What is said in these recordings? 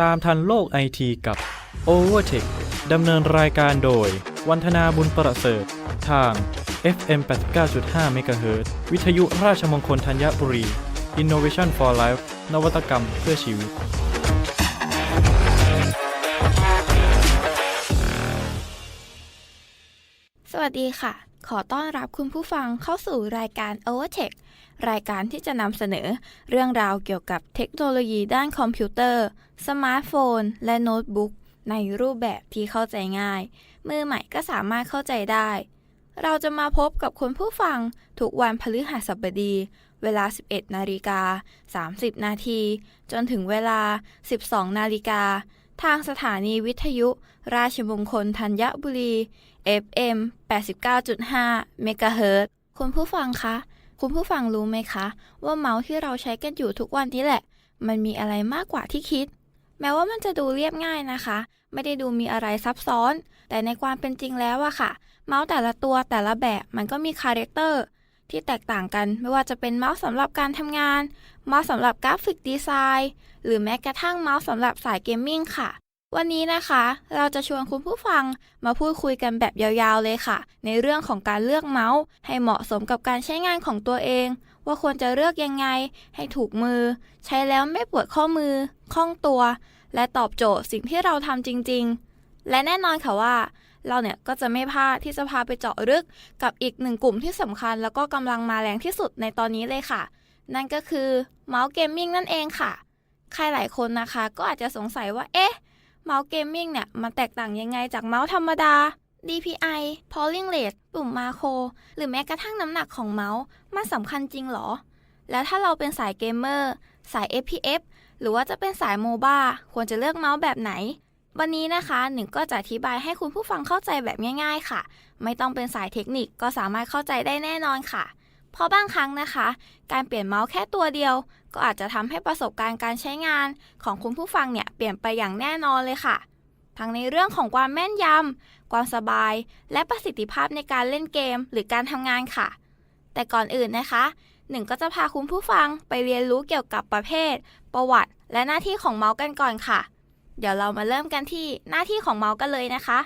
ตามทันโลกไอทีกับ Overtech ดำเนินรายการโดย วันธนาบุญประเสริฐ ทาง FM 89.5 MHz วิทยุราชมงคลธัญบุรี Innovation for Life นวัตกรรมเพื่อชีวิต สวัสดีค่ะ ขอต้อนรับคุณผู้ฟังเข้าสู่รายการ Overtech รายการที่จะนำเสนอเรื่องราวเกี่ยวกับเทคโนโลยีด้านคอมพิวเตอร์ สมาร์ทโฟน และโน้ตบุ๊กในรูปแบบที่เข้าใจง่าย มือใหม่ก็สามารถเข้าใจได้ เราจะมาพบกับคุณผู้ฟังทุกวันพฤหัสบดี เวลา 11 นาฬิกา 30 นาที จนถึงเวลา 12 นาฬิกา ทางสถานีวิทยุ ราชมงคลธัญบุรี FM 89.5 เมกะเฮิรตซ์คุณผู้ฟังคะ คุณผู้ฟังรู้ไหมคะ ว่าเมาส์ที่เราใช้กันอยู่ทุกวันนี้แหละ มันมีอะไรมากกว่าที่คิด แม้ว่ามันจะดูเรียบง่ายนะคะ ไม่ได้ดูมีอะไรซับซ้อน แต่ในความเป็นจริงแล้วอะค่ะ เมาส์แต่ละตัวแต่ละแบบมันก็มีคาแรคเตอร์ที่แตกต่างกันไม่ว่าจะเป็นเมาส์สำหรับการทำงาน เมาส์สำหรับกราฟิกดีไซน์ หรือแม้กระทั่งเมาส์สำหรับสายเกมมิ่งค่ะ วันนี้นะคะ เราจะชวนคุณผู้ฟังมาพูดคุยกันแบบยาวๆเลยค่ะ ในเรื่องของการเลือกเมาส์ให้เหมาะสมกับการใช้งานของตัวเอง ว่าควรจะเลือกยังไง ให้ถูกมือ ใช้แล้วไม่ปวดข้อมือคล่องตัว และตอบโจทย์สิ่งที่เราทำจริง ๆ และแน่นอนค่ะว่า เราเนี่ยก็จะไม่พลาดที่จะพาไปเจาะลึกกับอีกหนึ่งกลุ่มที่สำคัญ แล้วก็กำลังมาแรงที่สุดในตอนนี้เลยค่ะ นั่นก็คือเมาส์เกมมิ่งนั่นเองค่ะ ใครหลายคนนะคะ ก็อาจจะสงสัยว่าเอ๊ะเมาส์เกมมิ่งเนี่ยมันแตกต่างยังไงจากเมาส์ธรรมดา DPI polling rate ปุ่มมาโครหรือแม้กระทั่งน้ำหนักของเมาส์มันสำคัญจริงเหรอ แล้วถ้าเราเป็นสายเกมเมอร์สาย FPS หรือว่าจะเป็นสายโมบ้าควรจะเลือกเมาส์แบบไหน วันนี้นะคะหนึ่งก็จะอธิบายให้คุณผู้ฟังเข้าใจแบบง่าย ๆ ค่ะ ไม่ต้องเป็นสายเทคนิคก็สามารถเข้าใจได้แน่นอนค่ะ เพราะบางครั้งนะคะ การเปลี่ยนเมาส์แค่ตัวเดียว ก็อาจจะทำให้ประสบการณ์การใช้งานของคุณผู้ฟังเนี่ยเปลี่ยนไปอย่างแน่นอนเลยค่ะ ทั้งในเรื่องของความแม่นยำ ความสบาย และประสิทธิภาพในการเล่นเกมหรือการทำงานค่ะ แต่ก่อนอื่นนะคะ หนึ่งก็จะพาคุณผู้ฟังไปเรียนรู้เกี่ยวกับประเภท ประวัติ และหน้าที่ของเมาส์กันก่อนค่ะ เดี๋ยวเรามาเริ่มกันที่หน้าที่ของเมาส์กันเลยนะคะ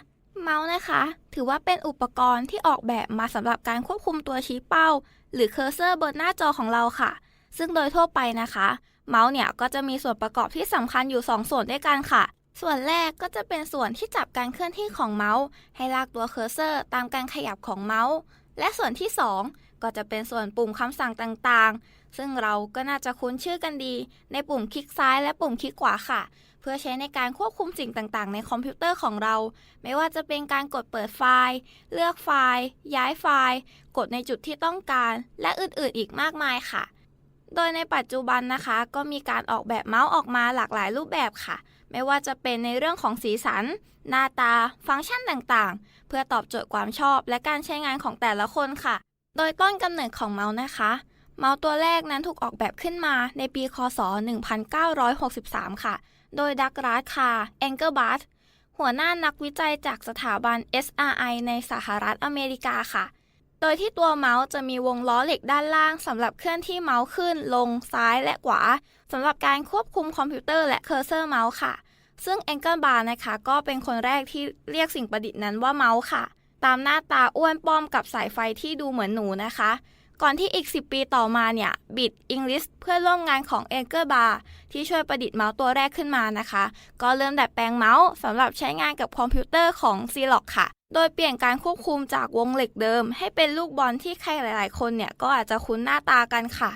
เมาส์นะคะ ถือว่าเป็นอุปกรณ์ที่ออกแบบมาสำหรับการควบคุมตัวชี้เป้า หรือเคอร์เซอร์บนหน้าจอของเราค่ะ ซึ่งโดยทั่วไปนะคะ เมาส์เนี่ยก็จะมีส่วนประกอบที่สำคัญอยู่ 2 ส่วนด้วยกันค่ะ ส่วนแรกก็จะเป็นส่วนที่จับการเคลื่อนที่ของเมาส์ ให้ลากตัวเคอร์เซอร์ตามการขยับของเมาส์ และส่วนที่ 2 ก็จะเป็นส่วนปุ่มคำสั่งต่างๆ ซึ่งเราก็น่าจะคุ้นชื่อกันดี ในปุ่มคลิกซ้ายและปุ่มคลิกขวาค่ะ เพื่อใช้ในการควบคุมสิ่งต่างๆ ในคอมพิวเตอร์ของเรา ไม่ว่าจะเป็นการกดเปิดไฟล์ เลือกไฟล์ ย้ายไฟล์ กดในจุดที่ต้องการ และอื่นๆ อีกมากมายค่ะ โดยในปัจจุบันนะคะ ก็มีการออกแบบเมาส์ออกมาหลากหลายรูปแบบค่ะ ไม่ว่าจะเป็นในเรื่องของสีสัน หน้าตา ฟังก์ชันต่างๆ เพื่อตอบโจทย์ความชอบและการใช้งานของแต่ละคนค่ะ โดยต้นกำเนิดของเมาส์นะคะ เมาส์ตัวแรกนั้นถูกออกแบบขึ้นมาในปี คศ 1963 ค่ะ โดยดักราสคาแองเกอร์บัสหัวหน้านักวิจัยจากสถาบัน SRI ในสหรัฐอเมริกาค่ะ โดยที่ตัวเมาส์จะมีวงล้อเหล็กด้านล่างสำหรับเคลื่อนที่เมาส์ขึ้น ลงซ้ายและขวาสำหรับการควบคุมคอมพิวเตอร์และเคอร์เซอร์เมาส์ค่ะ ซึ่งแองเกิลบาร์นะคะ ก็เป็นคนแรกที่เรียกสิ่งประดิษฐ์นั้นว่าเมาส์ค่ะ ตามหน้าตาอ้วนป้อมกับสายไฟที่ดูเหมือนหนูนะคะ ก่อนที่อีก 10 ปีต่อมาเนี่ยบิดอิงลิสเพื่อร่วมงานของเอเกอร์บาร์ที่ช่วยประดิษฐ์เมาส์ตัวแรกขึ้นมานะคะ ก็เริ่มดัดแปลงเมาส์สำหรับใช้งานกับคอมพิวเตอร์ของซีล็อกค่ะ โดยเปลี่ยนการควบคุมจากวงเหล็กเดิม ให้เป็นลูกบอลที่ใครหลาย ๆ คนเนี่ยก็อาจจะคุ้นหน้าตากันค่ะ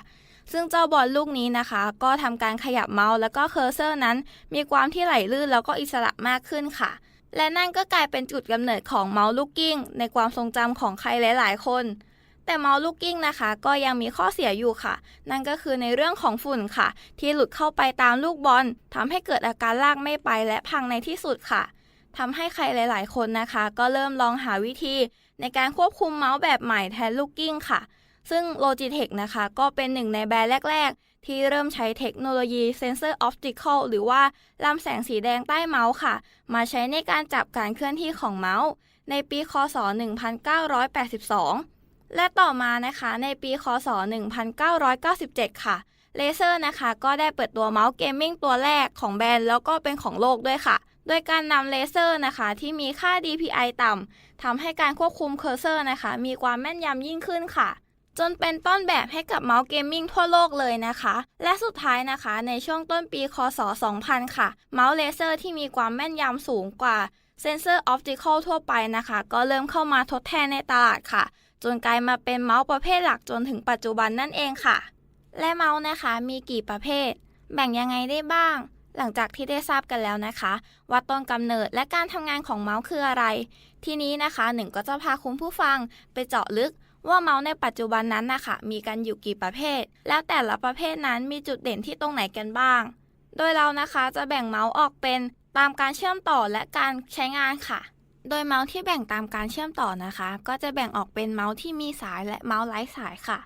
ซึ่งเจ้าบอลลูกนี้นะคะ ก็ทำการขยับเมาส์แล้วก็เคอร์เซอร์นั้น มีความที่ไหลลื่นแล้วก็อิสระมากขึ้นค่ะและนั่นก็กลายเป็นจุดกำเนิดของเมาส์ลูกกิ้งในความทรงจำของใครหลาย ๆ คน แต่เมาส์ลูกกิ้งนะคะ ก็ยังมีข้อเสียอยู่ค่ะ นั่นก็คือในเรื่องของฝุ่นค่ะ ที่หลุดเข้าไปตามลูกบอลทำให้เกิดอาการลากไม่ไปและพังในที่สุดค่ะทำให้ใครหลาย ๆ คนนะคะ ก็เริ่มลองหาวิธี ในการควบคุมเมาส์แบบใหม่แทนลูกกิ้งค่ะ ซึ่ง Logitech นะคะ ก็เป็นหนึ่งในแบรนด์แรก ๆ ที่เริ่มใช้เทคโนโลยีเซนเซอร์ออปติคอลหรือว่าลำแสงสีแดงใต้เมาส์ค่ะ มาใช้ในการจับการเคลื่อนที่ของเมาส์ ในปี คศ 1982 และต่อมานะคะในปีคศ 1997 ค่ะเลเซอร์นะคะก็ได้เปิดตัวเมาส์เกมมิ่งตัวแรกของแบรนด์แล้วก็เป็นของโลกด้วยค่ะ โดยการนำเลเซอร์นะคะที่มีค่า DPI ต่ำทำให้การควบคุมเคอร์เซอร์นะคะ มีความแม่นยำยิ่งขึ้นค่ะ จนเป็นต้นแบบให้กับเมาส์เกมมิ่งทั่วโลกเลยนะคะ และสุดท้ายนะคะ ในช่วงต้นปีคศ 2000 ค่ะ เมาส์เลเซอร์ที่มีความแม่นยำสูงกว่าเซนเซอร์ออปติคอลทั่วไปนะคะ ก็เริ่มเข้ามาทดแทนในตลาดค่ะ จนกลายมาเป็นเมาส์ประเภทหลักจนถึงปัจจุบันนั่นเองค่ะ และเมาส์นะคะมีกี่ประเภท แบ่งยังไงได้บ้าง หลังจากที่ได้ทราบกันแล้วนะคะ ว่าต้นกำเนิดและการทำงานของเมาส์คืออะไร ทีนี้นะคะหนึ่งก็จะพาคุณผู้ฟังไปเจาะลึกว่าเมาส์ในปัจจุบันนั้นนะคะมีกันอยู่กี่ประเภท แล้วแต่ละประเภทนั้นมีจุดเด่นที่ตรงไหนกันบ้าง โดยเรานะคะจะแบ่งเมาส์ออกเป็นตามการเชื่อมต่อและการใช้งานค่ะ โดยเมาส์ที่แบ่งตามการเชื่อมต่อนะคะ ก็จะแบ่งออกเป็นเมาส์ที่มีสายและเมาส์ไร้สายค่ะ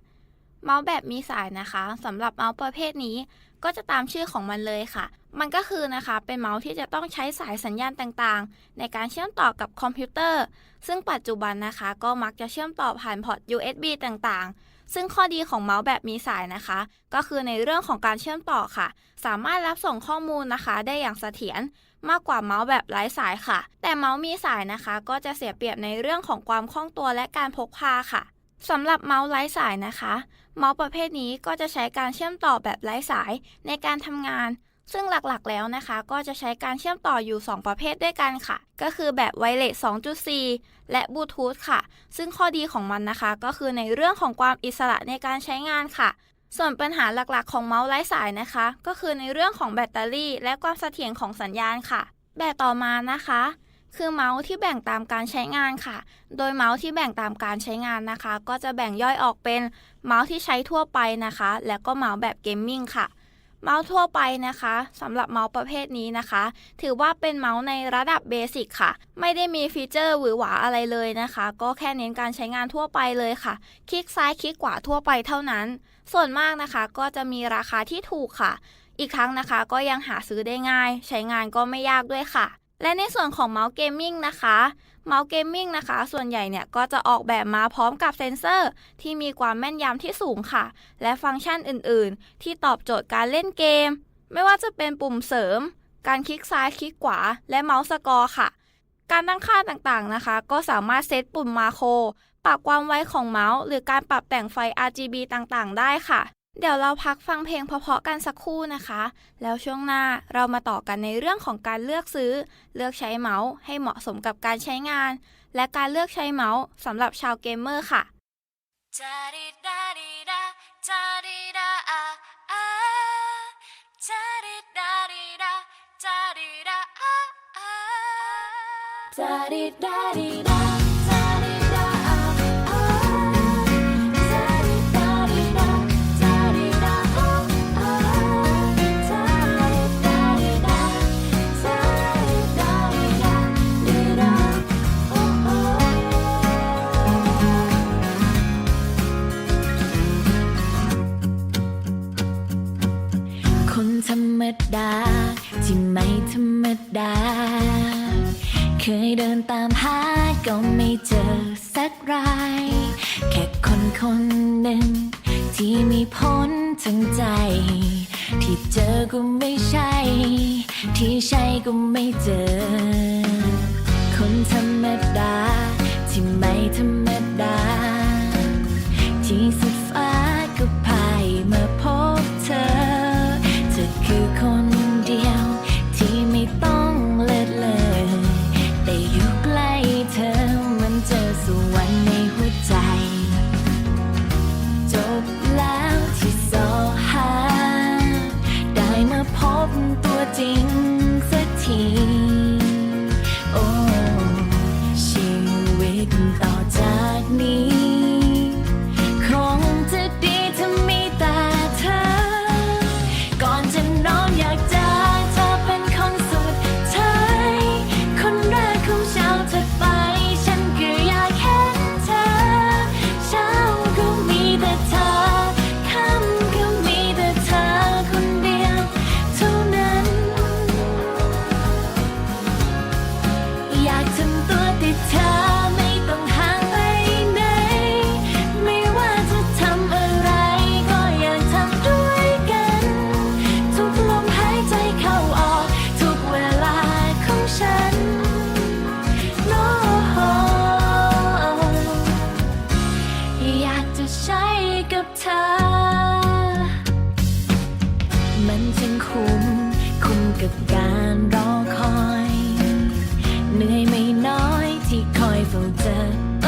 เมาส์แบบมีสายนะคะสำหรับเมาส์ประเภทนี้ ก็จะตามชื่อของมันเลยค่ะ มันก็คือนะคะเป็นเมาส์ที่จะต้องใช้สายสัญญาณต่างๆ ในการเชื่อมต่อกับคอมพิวเตอร์ ซึ่งปัจจุบันนะคะ ก็มักจะเชื่อมต่อผ่านพอร์ต USB ต่างๆซึ่งข้อดีของเมาส์แบบมีสายนะคะ ก็คือในเรื่องของการเชื่อมต่อค่ะ สามารถรับส่งข้อมูลนะคะ ได้อย่างเสถียร มากกว่าเมาส์แบบไร้สายค่ะ แต่เมาส์มีสายนะคะ ก็จะเสียเปรียบในเรื่องของความคล่องตัวและการพกพาค่ะสำหรับเมาส์ไร้สายนะคะ เมาส์ประเภทนี้ก็จะใช้การเชื่อมต่อแบบไร้สายในการทำงาน ซึ่งหลักๆแล้วนะคะ ก็จะใช้การเชื่อมต่ออยู่ 2 ประเภทด้วยกันค่ะ ก็คือแบบไวเลส 2.4 และบลูทูธค่ะ ซึ่งข้อดีของมันนะคะ ก็คือในเรื่องของความอิสระในการใช้งานค่ะ ส่วนปัญหาหลักๆ ของเมาส์ไร้สายนะคะ ก็คือในเรื่องของแบตเตอรี่ และความเสถียรของสัญญาณค่ะ แบบต่อมานะคะ คือเมาส์ที่แบ่งตามการใช้งานค่ะ โดยเมาส์ที่แบ่งตามการใช้งานนะคะ ก็จะแบ่งย่อยออกเป็นเมาส์ที่ใช้ทั่วไปนะคะ และก็เมาส์แบบเกมมิ่งค่ะ เมาส์ทั่วไปนะคะสำหรับเมาส์ประเภทนี้นะคะ ถือว่าเป็นเมาส์ในระดับเบสิกค่ะ ไม่ได้มีฟีเจอร์หวือหวาอะไรเลยนะคะ ก็แค่เน้นการใช้งานทั่วไปเลยค่ะ คลิกซ้ายคลิกขวาทั่วไปเท่านั้น ส่วนมากนะคะก็จะมีราคาที่ถูกค่ะ อีกครั้งนะคะก็ยังหาซื้อได้ง่าย ใช้งานก็ไม่ยากด้วยค่ะ และในส่วนของเมาส์เกมมิ่งนะคะเมาส์เกมมิ่งนะคะ ส่วนใหญ่เนี่ยก็จะออกแบบมาพร้อมกับเซ็นเซอร์ ที่มีความแม่นยำที่สูงค่ะ และฟังก์ชันอื่นๆ ที่ตอบโจทย์การเล่นเกม ไม่ว่าจะเป็นปุ่มเสริม การคลิกซ้ายคลิกขวา และเมาส์สกอร์ค่ะ การตั้งค่าต่างๆนะคะ ก็สามารถเซตปุ่มมาโครปรับความไวของเมาส์ หรือการปรับแต่งไฟ RGB ต่างๆ ได้ค่ะ เดี๋ยวเราพักฟังเพลงเพราะๆกันสักครู่นะคะ แล้วช่วงหน้าเรามาต่อกันในเรื่องของการเลือกซื้อ เลือกใช้เมาส์ให้เหมาะสมกับการใช้งาน และการเลือกใช้เมาส์สำหรับชาวเกมเมอร์ค่ะ Da-di-da-di-da, da-di-da-ah, ah. Da-di-da-di-da, da-di-da-ah, ah. Da-di-da-di-da, da-di-da-ah, ดา ที่ไม่ธรรมดา เคยเดินตามหาก็ไม่เจอสักราย แค่คนคนหนึ่ง ที่มีพ้นทั้งใจ ที่เจอก็ไม่ใช่ ที่ใช่ก็ไม่เจอ คนธรรมดา ที่ไม่ธรรมดา ที่สุด ที่ค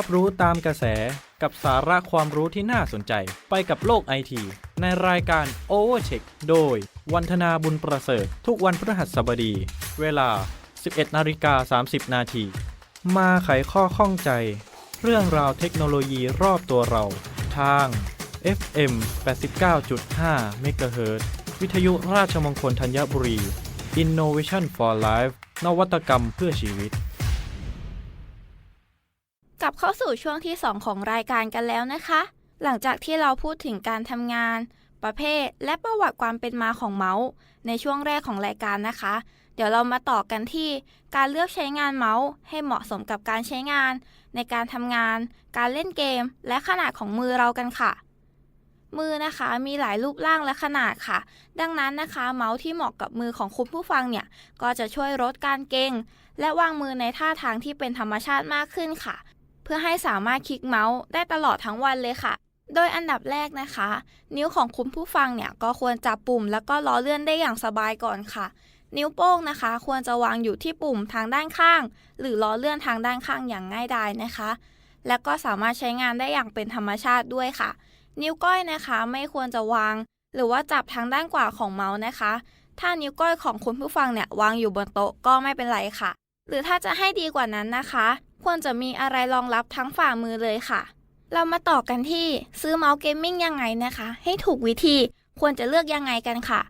อบรู้ตามกระแสกับสาระความรู้ที่น่าสนใจไปกับโลกไอทีในรายการ Overcheck โดย วันธนาบุญประเสริฐ ทุกวันพฤหัสบดี เวลา 11นาฬิกา30 นาที มาไขข้อข้องใจ เรื่องราวเทคโนโลยีรอบตัวเรา ทาง FM 89.5 MHz วิทยุราชมงคลธัญบุรี Innovation for Life นวัตกรรมเพื่อชีวิต กลับเข้าสู่ช่วงที่ 2 ของรายการกันแล้วนะคะ หลังจากที่เราพูดถึงการทำงาน ประเภท และประวัติความเป็นมาของเมาส์ ในช่วงแรกของรายการนะคะ เดี๋ยวเรามาต่อกันที่การเลือกใช้งานเมาส์ ให้เหมาะสมกับการใช้งาน ในการทำงาน การเล่นเกม และขนาดของมือเรากันค่ะ มือนะคะมีหลายรูปร่างและขนาดค่ะ ดังนั้นนะคะ เมาส์ที่เหมาะกับมือของคุณผู้ฟังเนี่ยก็จะช่วยลดการเกร็งและวางมือในท่าทางที่เป็นธรรมชาติมากขึ้นค่ะ พื่อให้สามารถคลิกเมาส์ได้ตลอดทั้งวันเลยค่ะ โดยอันดับแรกนะคะ นิ้วของคุณผู้ฟังเนี่ยก็ควรจับปุ่ม แล้วก็ล้อเลื่อนได้อย่างสบายก่อนค่ะ นิ้วโป้งนะคะ ควรจะวางอยู่ที่ปุ่มทางด้านข้าง หรือล้อเลื่อนทางด้านข้างอย่างง่ายดายนะคะ และก็สามารถใช้งานได้อย่างเป็นธรรมชาติด้วยค่ะ นิ้วก้อยนะคะไม่ควรจะวาง หรือว่าจับทางด้านขวาของเมาส์นะคะ ถ้านิ้วก้อยของคุณผู้ฟังเนี่ยวางอยู่บนโต๊ะก็ไม่เป็นไรค่ะ หรือถ้าจะให้ดีกว่านั้นนะคะ ควรจะมีอะไรรองรับทั้งฝ่ามือเลยค่ะ เรามาต่อกันที่ซื้อเมาส์เกมมิ่งยังไงนะคะ ให้ถูกวิธีควรจะเลือกยังไงกันค่ะ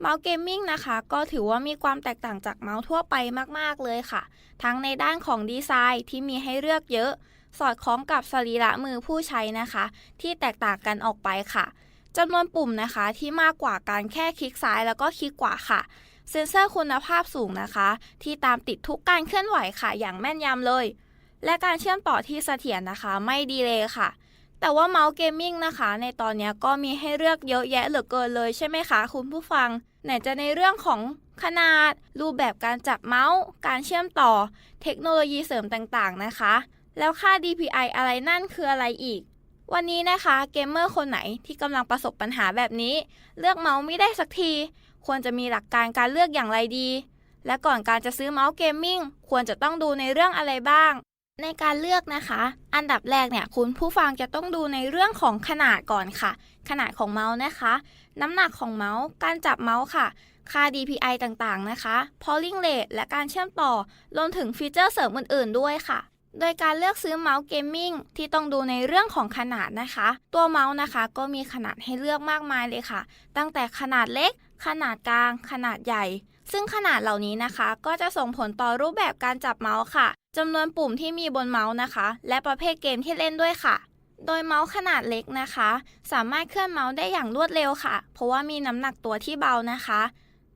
เมาส์เกมมิ่งนะคะ ก็ถือว่ามีความแตกต่างจากเมาส์ทั่วไปมากๆเลยค่ะ ทั้งในด้านของดีไซน์ที่มีให้เลือกเยอะ สอดคล้องกับสรีระมือผู้ใช้นะคะ ที่แตกต่างกันออกไปค่ะจำนวนปุ่มนะคะที่มากกว่าการแค่คลิกซ้ายแล้วก็คลิกขวาค่ะ เซ็นเซอร์คุณภาพสูงนะคะ ที่ตามติดทุกการเคลื่อนไหวค่ะ อย่างแม่นยำเลย และการเชื่อมต่อที่เสถียรนะคะ ไม่ดีเลยค่ะ แต่ว่าเมาส์เกมมิ่งนะคะ ในตอนนี้ก็มีให้เลือกเยอะแยะเหลือเกินเลยใช่ไหมคะคุณผู้ฟัง ไหนจะในเรื่องของขนาด รูปแบบการจับเมาส์ การเชื่อมต่อ เทคโนโลยีเสริมต่างๆนะคะ แล้วค่า DPI อะไรนั่นคืออะไรอีก วันนี้นะคะเกมเมอร์คนไหนที่กำลังประสบปัญหาแบบนี้ เลือกเมาส์ไม่ได้สักที ควรจะมีหลักการการเลือกอย่างไรดี และก่อนการจะซื้อเมาส์เกมมิ่งควรจะต้องดูในเรื่องอะไรบ้าง ในการเลือกนะคะ อันดับแรกเนี่ยคุณผู้ฟังจะต้องดูในเรื่องของขนาดก่อนค่ะ ขนาดของเมาส์นะคะ น้ำหนักของเมาส์ การจับเมาส์ค่ะ ค่า DPI ต่างๆนะคะ polling rate และการเชื่อมต่อ รวมถึงฟีเจอร์เสริมอื่นๆด้วยค่ะ โดยการเลือกซื้อเมาส์เกมมิ่งที่ต้องดูในเรื่องของขนาดนะคะ ตัวเมาส์นะคะ ก็มีขนาดให้เลือกมากมายเลยค่ะ ตั้งแต่ขนาดเล็ก ขนาดกลาง ขนาดใหญ่ซึ่งขนาดเหล่านี้นะคะ ก็จะส่งผลต่อรูปแบบการจับเมาส์ค่ะ จำนวนปุ่มที่มีบนเมาส์นะคะ และประเภทเกมที่เล่นด้วยค่ะ โดยเมาส์ขนาดเล็กนะคะ สามารถเคลื่อนเมาส์ได้อย่างรวดเร็วค่ะ เพราะว่ามีน้ำหนักตัวที่เบานะคะ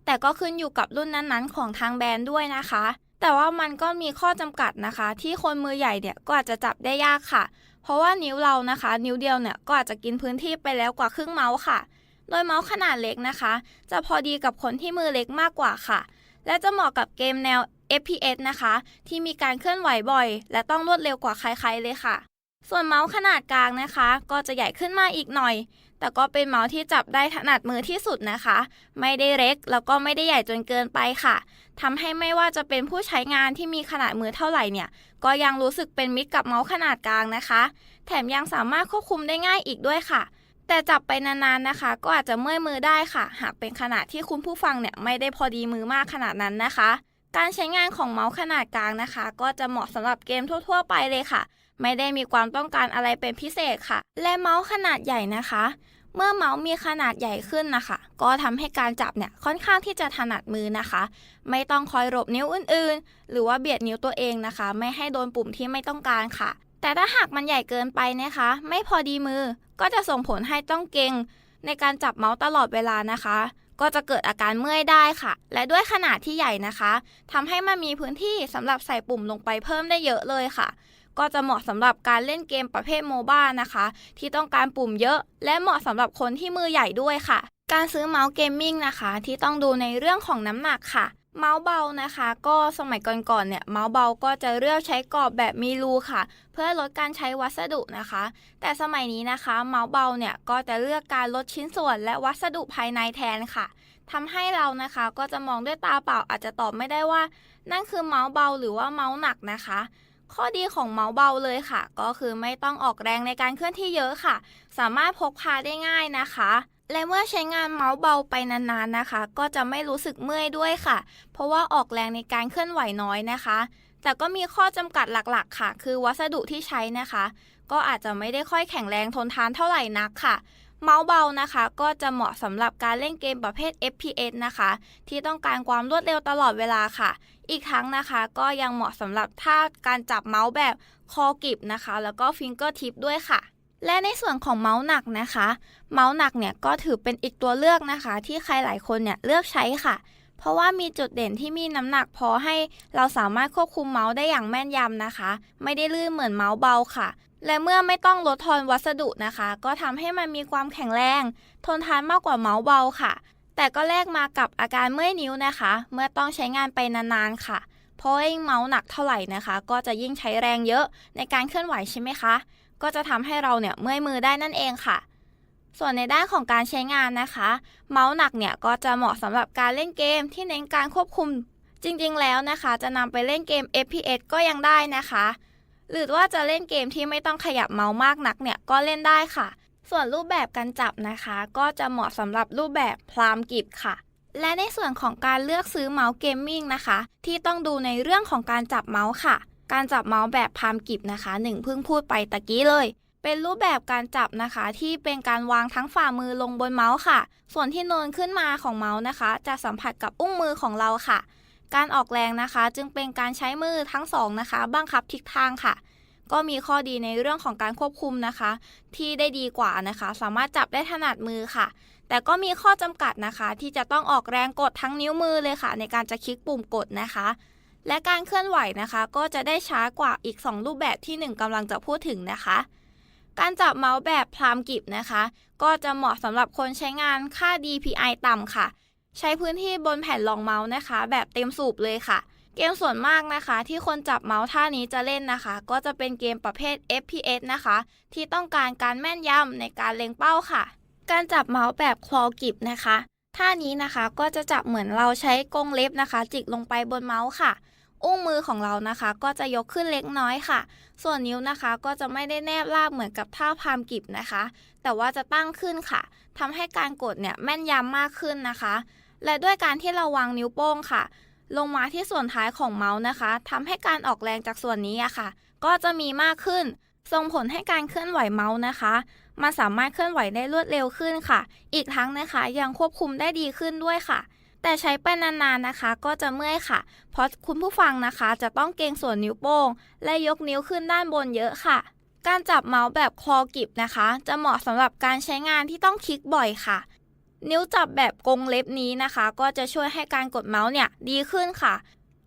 แต่ก็ขึ้นอยู่กับรุ่นนั้นๆ ของทางแบรนด์ด้วยนะคะ แต่ว่ามันก็มีข้อจำกัดนะคะ ที่คนมือใหญ่เนี่ยก็อาจจะจับได้ยากค่ะ เพราะว่านิ้วเรานะคะ นิ้วเดียวเนี่ยก็อาจจะกินพื้นที่ไปแล้วกว่าครึ่งเมาส์ค่ะ โดยเมาส์ขนาดเล็กนะคะ จะพอดีกับคนที่มือเล็กมากกว่าค่ะ และจะเหมาะกับเกมแนว FPS นะคะ ที่มีการเคลื่อนไหวบ่อย และต้องรวดเร็วกว่าใครๆเลยค่ะ ส่วนเมาส์ขนาดกลางนะคะ ก็จะใหญ่ขึ้นมาอีกหน่อย แต่ก็เป็นเมาส์ที่จับได้ถนัดมือที่สุดนะคะ ไม่ได้เล็กแล้วก็ไม่ได้ใหญ่จนเกินไปค่ะทำให้ไม่ว่าจะเป็นผู้ใช้งานที่มีขนาดมือเท่าไหร่เนี่ย ก็ยังรู้สึกเป็นมิตรกับเมาส์ขนาดกลางนะคะ แถมยังสามารถควบคุมได้ง่ายอีกด้วยค่ะแต่จับไปนานๆนะคะ ก็อาจจะเมื่อยมือได้ค่ะ หากเป็นขนาดที่คุณผู้ฟังเนี่ยไม่ได้พอดีมือมากขนาดนั้นนะคะ การใช้งานของเมาส์ขนาดกลางนะคะ ก็จะเหมาะสำหรับเกมทั่ว ๆ ไปเลยค่ะ ไม่ได้มีความต้องการอะไรเป็นพิเศษค่ะ และเมาส์ขนาดใหญ่นะคะ เมื่อเมาส์มีขนาดใหญ่ขึ้นนะคะ ก็ทำให้การจับเนี่ยค่อนข้างที่จะถนัดมือนะคะ ไม่ต้องคอยหลบนิ้วอื่นๆ หรือว่าเบียดนิ้วตัวเองนะคะ ไม่ให้โดนปุ่มที่ไม่ต้องการค่ะ แต่ถ้าหากมันใหญ่เกินไปนะคะ ไม่พอดีมือ ก็จะส่งผลให้ต้องเกรงในการจับเมาส์ตลอดเวลานะคะ ก็จะเกิดอาการเมื่อยได้ค่ะ และด้วยขนาดที่ใหญ่นะคะทำให้มันมีพื้นที่สำหรับใส่ปุ่มลงไปเพิ่มได้เยอะเลยค่ะ ก็จะเหมาะสำหรับการเล่นเกมประเภทโมบ้านะคะ ที่ต้องการปุ่มเยอะ และเหมาะสำหรับคนที่มือใหญ่ด้วยค่ะ การซื้อเมาส์เกมมิ่งนะคะ ที่ต้องดูในเรื่องของน้ำหนักค่ะ เมาส์เบานะคะ ก็สมัยก่อนๆเนี่ยเมาส์เบาก็จะเลือกใช้กรอบแบบมีรูค่ะ เพื่อลดการใช้วัสดุนะคะ แต่สมัยนี้นะคะ เมาส์เบาเนี่ยก็จะเลือกการลดชิ้นส่วนและวัสดุภายในแทนค่ะทำให้เรานะคะก็จะมองด้วยตาเปล่าอาจจะตอบไม่ได้ว่า นั่นคือเมาส์เบาหรือว่าเมาส์หนักนะคะข้อดีของเมาส์เบาเลยค่ะ ก็คือไม่ต้องออกแรงในการเคลื่อนที่เยอะค่ะ สามารถพกพาได้ง่ายนะคะ และเมื่อใช้งานเมาส์เบาไปนานๆนะคะ ก็จะไม่รู้สึกเมื่อยด้วยค่ะ เพราะว่าออกแรงในการเคลื่อนไหวน้อยนะคะ แต่ก็มีข้อจำกัดหลักๆ ค่ะ คือวัสดุที่ใช้นะคะ ก็อาจจะไม่ได้ค่อยแข็งแรงทนทานเท่าไหร่นักค่ะ เมาส์เบานะคะ ก็จะเหมาะสำหรับการเล่นเกมประเภท FPS นะคะ ที่ต้องการความรวดเร็วตลอดเวลาค่ะ อีกทั้งนะคะก็ยังเหมาะสำหรับท่าการจับเมาส์แบบคอกิบนะคะ แล้วก็ฟิงเกอร์ทิปด้วยค่ะ และในส่วนของเมาส์หนักนะคะ เมาส์หนักเนี่ยก็ถือเป็นอีกตัวเลือกนะคะ ที่ใครหลายคนเนี่ยเลือกใช้ค่ะ เพราะว่ามีจุดเด่นที่มีน้ำหนักพอให้เราสามารถควบคุมเมาส์ได้อย่างแม่นยำนะคะ ไม่ได้ลื่นเหมือนเมาส์เบาค่ะ และเมื่อไม่ต้องลดทอนวัสดุนะคะ ก็ทำให้มันมีความแข็งแรง ทนทานมากกว่าเมาส์เบาค่ะ แต่ก็แลกมากับอาการเมื่อยนิ้วนะคะ เมื่อต้องใช้งานไปนานๆค่ะ เพราะยิ่งเมาส์หนักเท่าไหร่นะคะ ก็จะยิ่งใช้แรงเยอะในการเคลื่อนไหวใช่ไหมคะ ก็จะทำให้เราเนี่ยเมื่อยมือได้นั่นเองค่ะ ส่วนในด้านของการใช้งานนะคะ เมาส์หนักเนี่ยก็จะเหมาะสำหรับการเล่นเกมที่เน้นการควบคุม จริงๆ แล้วนะคะ จะนำไปเล่นเกม FPS ก็ยังได้นะคะ หรือว่าจะเล่นเกมที่ไม่ต้องขยับเมาส์มากนักเนี่ยก็เล่นได้ค่ะ ส่วนรูปแบบการจับนะคะ ก็จะเหมาะสำหรับรูปแบบพรามกิบค่ะและในส่วนของการเลือกซื้อเมาส์เกมมิ่งนะคะ ที่ต้องดูในเรื่องของการจับเมาส์ค่ะ การจับเมาส์แบบพามกิบนะคะหนึ่งเพิ่งพูดไปตะกี้เลย เป็นรูปแบบการจับนะคะ ที่เป็นการวางทั้งฝ่ามือลงบนเมาส์ค่ะ ส่วนที่โนนขึ้นมาของเมาส์นะคะ จะสัมผัสกับอุ้งมือของเราค่ะ การออกแรงนะคะ จึงเป็นการใช้มือทั้งสองนะคะบังคับทิศทางค่ะ ก็มีข้อดีในเรื่องของการควบคุมนะคะ ที่ได้ดีกว่านะคะ สามารถจับได้ถนัดมือค่ะ แต่ก็มีข้อจำกัดนะคะ ที่จะต้องออกแรงกดทั้งนิ้วมือเลยค่ะ ในการจะคลิกปุ่มกดนะคะ และการเคลื่อนไหวนะคะ ก็จะได้ช้ากว่าอีก 2 รูปแบบที่ 1กำลังจะพูดถึงนะคะ การจับเมาส์แบบพรามกิบนะคะ ก็จะเหมาะสำหรับคนใช้งานค่า DPI ต่ำค่ะ ใช้พื้นที่บนแผ่นรองเมาส์นะคะ แบบเต็มสูบเลยค่ะ เกมส่วนมากนะคะ ที่คนจับเมาส์ท่านี้จะเล่นนะคะ ก็จะเป็นเกมประเภท FPS นะคะ ที่ต้องการการแม่นยำในการเล็งเป้าค่ะ การจับเมาส์แบบคลอกิบนะคะท่านี้นะคะก็จะจับเหมือนเราใช้กรงเล็บนะคะ จิกลงไปบนเมาส์ค่ะ อุ้งมือของเรานะคะก็จะยกขึ้นเล็กน้อยค่ะ ส่วนนิ้วนะคะก็จะไม่ได้แนบราบเหมือนกับท่าพามกิบนะคะ แต่ว่าจะตั้งขึ้นค่ะทำให้การกดเนี่ยแม่นยำมากขึ้นนะคะ และด้วยการที่เราวางนิ้วโป้งค่ะ ลงมาที่ส่วนท้ายของเมาส์นะคะทำให้การออกแรงจากส่วนนี้อะค่ะ ก็จะมีมากขึ้น ส่งผลให้การเคลื่อนไหวเมาส์นะคะมันสามารถเคลื่อนไหวได้รวดเร็วขึ้นค่ะ อีกทั้งนะคะยังควบคุมได้ดีขึ้นด้วยค่ะ แต่ใช้ไปนานๆนะคะ ก็จะเมื่อยค่ะ เพราะคุณผู้ฟังนะคะ จะต้องเกรงส่วนนิ้วโป้ง และยกนิ้วขึ้นด้านบนเยอะค่ะ การจับเมาส์แบบคลอกิบนะคะ จะเหมาะสำหรับการใช้งานที่ต้องคลิกบ่อยค่ะ นิ้วจับแบบกงเล็บนี้นะคะ ก็จะช่วยให้การกดเมาส์เนี่ยดีขึ้นค่ะ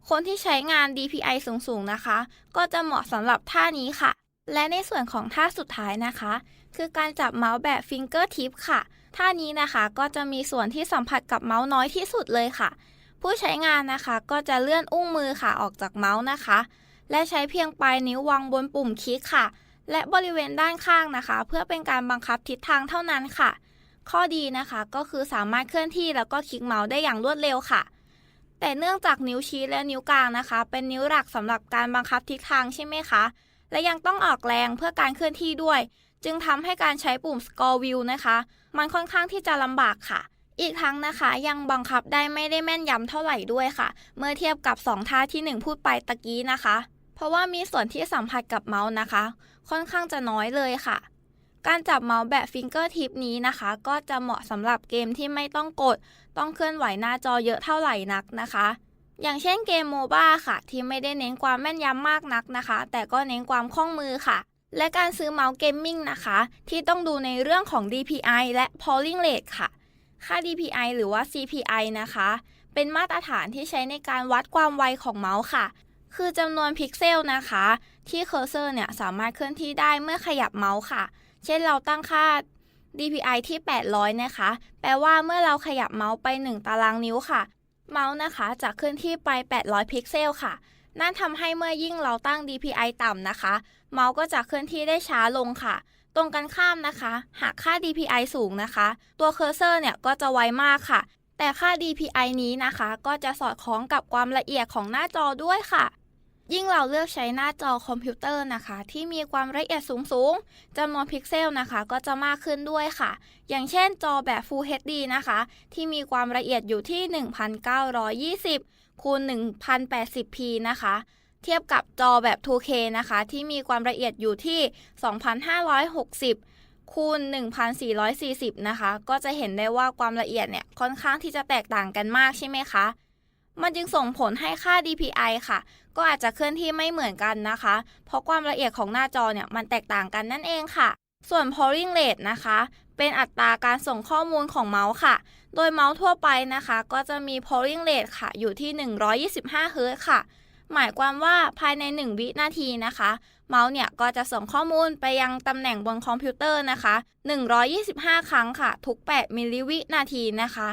คนที่ใช้งาน DPI สูงๆนะคะ ก็จะเหมาะสำหรับท่านี้ค่ะ และในส่วนของท่าสุดท้ายนะคะ คือการจับเมาส์แบบฟิงเกอร์ทิปค่ะ ท่านี้นะคะก็จะมีส่วนที่สัมผัสกับเมาส์น้อยที่สุดเลยค่ะ ผู้ใช้งานนะคะก็จะเลื่อนอุ้งมือค่ะออกจากเมาส์นะคะ และใช้เพียงปลายนิ้ววางบนปุ่มคลิกค่ะ และบริเวณด้านข้างนะคะ เพื่อเป็นการบังคับทิศทางเท่านั้นค่ะ ข้อดีนะคะก็คือสามารถเคลื่อนที่แล้วก็คลิกเมาส์ได้อย่างรวดเร็วค่ะ แต่เนื่องจากนิ้วชี้และนิ้วกลางนะคะ เป็นนิ้วหลักสำหรับการบังคับทิศทางใช่ไหมคะและยังต้องออกแรงเพื่อการเคลื่อนที่ด้วย จึงทำให้การใช้ปุ่ม score view นะคะ มันค่อนข้างที่จะลำบากค่ะ อีกทั้งนะคะ ยังบังคับได้ไม่ได้แม่นยำเท่าไหร่ด้วยค่ะ เมื่อเทียบกับ 2 ท่าที่ 1 พูดไปตะกี้นะคะ เพราะว่ามีส่วนที่สัมผัสกับเมาส์นะคะ ค่อนข้างจะน้อยเลยค่ะ การจับเมาส์แบบฟิงเกอร์ทิปนี้นะคะ ก็จะเหมาะสำหรับเกมที่ไม่ต้องกด ต้องเคลื่อนไหวหน้าจอเยอะเท่าไหร่นักนะคะอย่างเช่นเกมโมบ้าค่ะ ที่ไม่ได้เน้นความแม่นยำมากนักนะคะ แต่ก็เน้นความคล่องมือค่ะ และการซื้อเมาส์เกมมิ่งนะคะ ที่ต้องดูในเรื่องของ DPI และ polling rate ค่ะ ค่า DPI หรือว่า CPI นะคะ เป็นมาตรฐานที่ใช้ในการวัดความไวของเมาส์ค่ะ คือจำนวนพิกเซลนะคะ ที่เคอร์เซอร์เนี่ยสามารถเคลื่อนที่ได้เมื่อขยับเมาส์ค่ะ เช่นเราตั้งค่า DPI ที่ 800 นะคะ แปลว่าเมื่อเราขยับเมาส์ไป 1 ตารางนิ้วค่ะ เมาส์นะคะจะเคลื่อนที่ไป 800 พิกเซลค่ะ นั่นทำให้เมื่อยิ่งเราตั้ง DPI ต่ำนะคะ เมาส์ก็จะเคลื่อนที่ได้ช้าลงค่ะ ตรงกันข้ามนะคะ หากค่า DPI สูงนะคะ ตัวเคอร์เซอร์เนี่ยก็จะไวมากค่ะ แต่ค่า DPI นี้นะคะ ก็จะสอดคล้องกับความละเอียดของหน้าจอด้วยค่ะ ยิ่งเราเลือกใช้หน้าจอคอมพิวเตอร์นะคะ ที่มีความละเอียดสูงๆจำนวนพิกเซลนะคะ ก็จะมากขึ้นด้วยค่ะ อย่างเช่นจอแบบ Full HD นะคะ ที่มีความละเอียดอยู่ที่ 1920คูณ 1080p นะคะ เทียบกับจอแบบ 2K นะคะ ที่มีความละเอียดอยู่ที่ 2560 คูณ 1440 นะคะ ก็จะเห็นได้ว่าความละเอียดเนี่ย ค่อนข้างที่จะแตกต่างกันมากใช่ไหมคะ มันจึงส่งผลให้ค่า DPI ค่ะ ก็อาจจะเคลื่อนที่ไม่เหมือนกันนะคะ เพราะความละเอียดของหน้าจอเนี่ย มันแตกต่างกันนั่นเองค่ะ ส่วน polling rate นะคะ เป็นอัตราการส่งข้อมูลของเมาส์ค่ะ โดยเมาส์ทั่วไปนะคะ ก็จะมี polling rate ค่ะ อยู่ที่ 125 Hz ค่ะ หมายความว่าภายใน 1 วินาทีนะคะ เมาส์เนี่ยก็จะส่งข้อมูลไปยังตำแหน่งบนคอมพิวเตอร์นะคะ 125 ครั้งค่ะ ทุก 8 มิลลิวินาทีนะคะ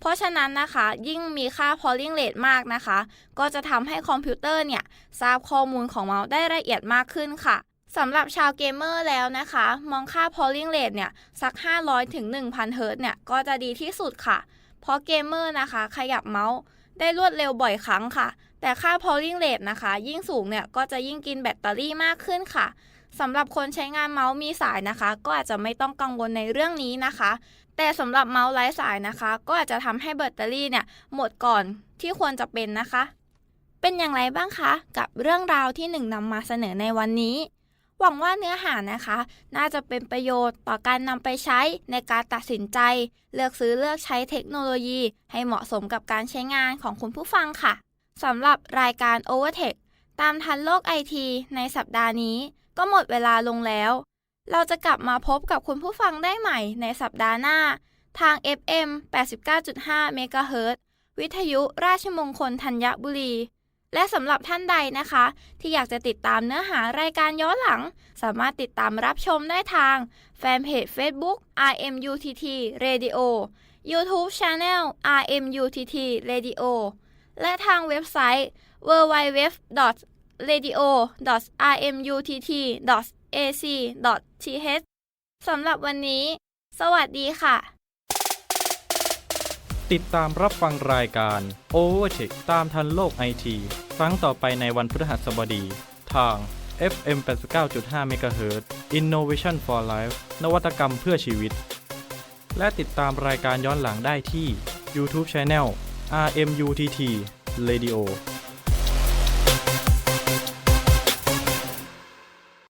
เพราะฉะนั้นนะคะ ยิ่งมีค่า polling rate มากนะคะ ก็จะทำให้คอมพิวเตอร์เนี่ย ทราบข้อมูลของเมาส์ได้ละเอียดมากขึ้นค่ะสำหรับชาวเกมเมอร์แล้วนะคะ มองค่า polling rate เนี่ย สัก 500ถึง1,000 เฮิรตเนี่ย ก็จะดีที่สุดค่ะ เพราะเกมเมอร์นะคะ ขยับเมาส์ได้รวดเร็วบ่อยครั้งค่ะ แต่ค่า polling rate นะคะ ยิ่งสูงเนี่ยก็จะยิ่งกินแบตเตอรี่มากขึ้นค่ะสำหรับคนใช้งานเมาส์มีสายนะคะ ก็อาจจะไม่ต้องกังวลในเรื่องนี้นะคะ แต่สำหรับเมาส์ไร้สายนะคะ ก็อาจจะทำให้แบตเตอรี่เนี่ยหมดก่อนที่ควรจะเป็นนะคะ เป็นอย่างไรบ้างคะ กับเรื่องราวที่หนึ่งนำมาเสนอในวันนี้ หวังว่าเนื้อหานะคะ น่าจะเป็นประโยชน์ต่อการนำไปใช้ในการตัดสินใจ เลือกซื้อเลือกใช้เทคโนโลยี ให้เหมาะสมกับการใช้งานของคุณผู้ฟังค่ะ สำหรับรายการ Overtech ตามทันโลกไอทีในสัปดาห์นี้ ก็หมดเวลาลงแล้ว เราจะกลับมาพบกับคุณผู้ฟังได้ใหม่ในสัปดาห์หน้า ทาง FM 89.5 MHz วิทยุราชมงคลธัญบุรี และสำหรับท่านใดนะคะ ที่อยากจะติดตามเนื้อหารายการย้อนหลัง สามารถติดตามรับชมได้ทาง แฟนเพจ Facebook RMUTT Radio YouTube Channel RMUTT Radio และทางเว็บไซต์ www.radio.rmutt.ac.th สำหรับวันนี้ สวัสดีค่ะ ติดตามรับฟังรายการ Overtech ตามทันโลกไอทีครั้งต่อไปในวันพฤหัสบดี ทาง FM 89.5 MHz Innovation for Life นวัตกรรมเพื่อชีวิต และติดตามรายการย้อนหลังได้ที่ YouTube Channel RMUTT Radio